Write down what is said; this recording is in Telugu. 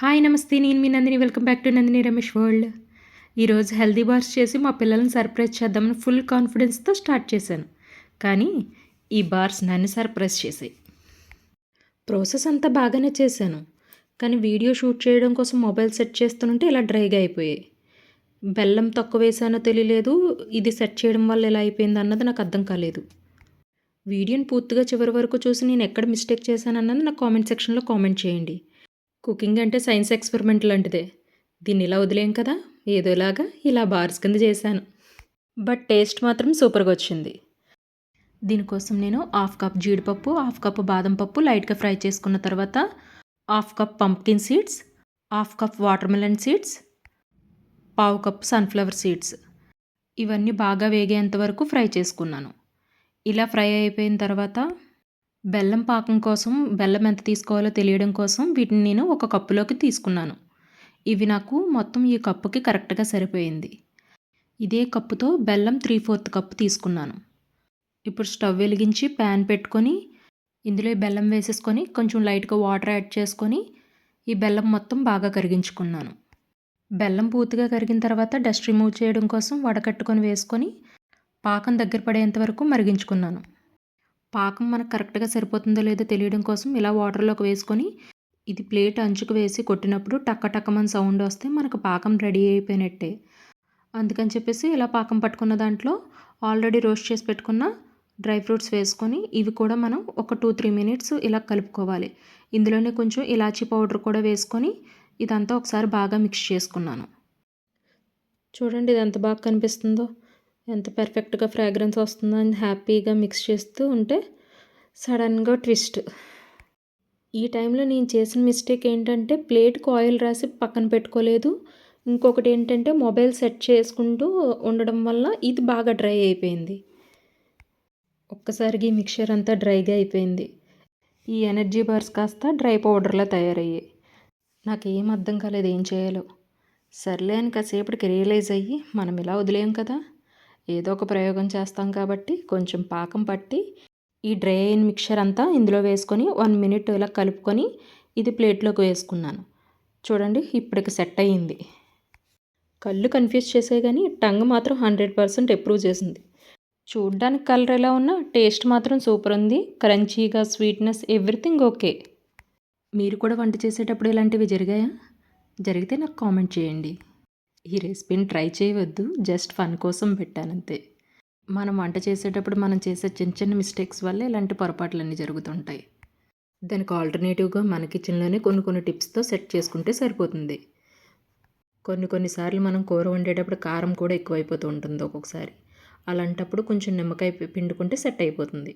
హాయ్ నమస్తే నేను మీ Nandini. Welcome back to Nandini Ramesh world. ఈరోజు హెల్దీ బార్స్ చేసి మా పిల్లల్ని సర్ప్రైజ్ చేద్దామని ఫుల్ కాన్ఫిడెన్స్తో స్టార్ట్ చేశాను. కానీ ఈ బార్స్ నన్ను సర్ప్రైజ్ చేసాయి ప్రాసెస్ అంతా బాగానే చేశాను. కానీ వీడియో షూట్ చేయడం కోసం మొబైల్ సెట్ చేస్తుంటే ఇలా డ్రైగా అయిపోయాయి. బెల్లం తక్కువ వేసానో తెలియలేదు. ఇది సెట్ చేయడం వల్ల ఎలా అయిపోయింది అన్నది నాకు అర్థం కాలేదు. వీడియోని పూర్తిగా చివరి వరకు చూసి నేను ఎక్కడ మిస్టేక్ చేశాను అన్నది నాకు కామెంట్ సెక్షన్లో కామెంట్ చేయండి. కుకింగ్ అంటే సైన్స్ ఎక్స్పెరిమెంట్ లాంటిదే. దీన్ని ఇలా వదిలేం కదా? ఏదోలాగా ఇలా బార్స్ కింద చేశాను. బట్ టేస్ట్ మాత్రం సూపర్గా వచ్చింది. దీనికోసం నేను హాఫ్ కప్ జీడిపప్పు హాఫ్ కప్ బాదం పప్పు లైట్గా ఫ్రై చేసుకున్న తర్వాత half cup pumpkin seeds half cup watermelon seeds పావు కప్ సన్ఫ్లవర్ సీడ్స్. ఇవన్నీ బాగా వేగేంత వరకు ఫ్రై చేసుకున్నాను. ఇలా ఫ్రై అయిపోయిన తర్వాత బెల్లం పాకం కోసం బెల్లం ఎంత తీసుకోవాలో తెలియడం కోసం వీటిని నేను ఒక కప్పులోకి తీసుకున్నాను. ఇవి నాకు మొత్తం ఈ కప్పుకి కరెక్ట్గా సరిపోయింది. ఇదే కప్పుతో బెల్లం త్రీ ఫోర్త్ కప్పు తీసుకున్నాను. ఇప్పుడు స్టవ్ వెలిగించి ప్యాన్ పెట్టుకొని ఇందులో బెల్లం వేసేసుకొని కొంచెం లైట్గా వాటర్ యాడ్ చేసుకొని ఈ బెల్లం మొత్తం బాగా కరిగించుకున్నాను. బెల్లం పూర్తిగా కరిగిన తర్వాత డస్ట్ రిమూవ్ చేయడం కోసం వడకట్టుకొని వేసుకొని పాకం దగ్గర పడేంత వరకు మరిగించుకున్నాను. పాకం మనకు కరెక్ట్గా సరిపోతుందో లేదో తెలియడం కోసం ఇలా వాటర్లోకి వేసుకొని ఇది ప్లేట్ అంచుకు వేసి కొట్టినప్పుడు టక్క టక్కమని సౌండ్ వస్తే మనకు పాకం రెడీ అయిపోయినట్టే. అందుకని చెప్పేసి ఇలా పాకం పట్టుకున్న దాంట్లో ఆల్రెడీ రోస్ట్ చేసి పెట్టుకున్న డ్రై ఫ్రూట్స్ వేసుకొని ఇవి కూడా మనం ఒక టూ త్రీ మినిట్స్ ఇలా కలుపుకోవాలి. ఇందులోనే కొంచెం ఇలాచీ పౌడర్ కూడా వేసుకొని ఇదంతా ఒకసారి బాగా మిక్స్ చేసుకున్నాను. చూడండి ఇది ఎంత బాగా కనిపిస్తుందో. ఎంత పర్ఫెక్ట్గా ఫ్రాగ్రెన్స్ వస్తుందో అని హ్యాపీగా మిక్స్ చేస్తూ ఉంటే సడన్గా ట్విస్ట్ ఈ టైంలో నేను చేసిన మిస్టేక్ ఏంటంటే ప్లేట్కి ఆయిల్ రాసి పక్కన పెట్టుకోలేదు. ఇంకొకటి ఏంటంటే మొబైల్ సెట్ చేసుకుంటూ ఉండడం వల్ల ఇది బాగా డ్రై అయిపోయింది. ఒక్కసారిగా ఈ మిక్చర్ అంతా డ్రైగా అయిపోయింది. ఈ ఎనర్జీ బార్స్ కాస్త డ్రై పౌడర్లా తయారయ్యాయి. నాకు ఏం అర్థం కాలేదు ఏం చేయాలో. సర్లే అని కాసేపటికి రియలైజ్ అయ్యి మనం ఇలా వదిలేం కదా. ఏదో ఒక ప్రయోగం చేస్తాం కాబట్టి కొంచెం పాకం పట్టి ఈ డ్రై అయిన మిక్చర్ అంతా ఇందులో వేసుకొని వన్ మినిట్ ఇలా కలుపుకొని ఇది ప్లేట్లోకి వేసుకున్నాను. చూడండి ఇప్పటికి సెట్ అయ్యింది కళ్ళు కన్ఫ్యూజ్ చేసే కానీ టంగ్ మాత్రం హండ్రెడ్ పర్సెంట్ అప్రూవ్ చేసింది. చూడ్డానికి కలర్ ఎలా ఉన్నా టేస్ట్ మాత్రం సూపర్ ఉంది. క్రంచీగా స్వీట్నెస్ ఎవ్రీథింగ్ ఓకే. మీరు కూడా వంట చేసేటప్పుడు ఇలాంటివి జరిగాయా? జరిగితే నాకు కామెంట్ చేయండి. ఈ రెసిపీని ట్రై చేయవద్దు. జస్ట్ ఫన్ కోసం పెట్టానంతే. మనం వంట చేసేటప్పుడు మనం చేసే చిన్న చిన్న మిస్టేక్స్ వల్ల ఇలాంటి పొరపాట్లన్నీ జరుగుతుంటాయి. దానికి ఆల్టర్నేటివ్గా మన కిచెన్లోనే కొన్ని కొన్ని టిప్స్తో సెట్ చేసుకుంటే సరిపోతుంది. కొన్ని కొన్నిసార్లు మనం కూర వండేటప్పుడు కారం కూడా ఎక్కువైపోతూ ఉంటుంది ఒక్కొక్కసారి. అలాంటప్పుడు కొంచెం నిమ్మకాయ పిండుకుంటే సెట్ అయిపోతుంది.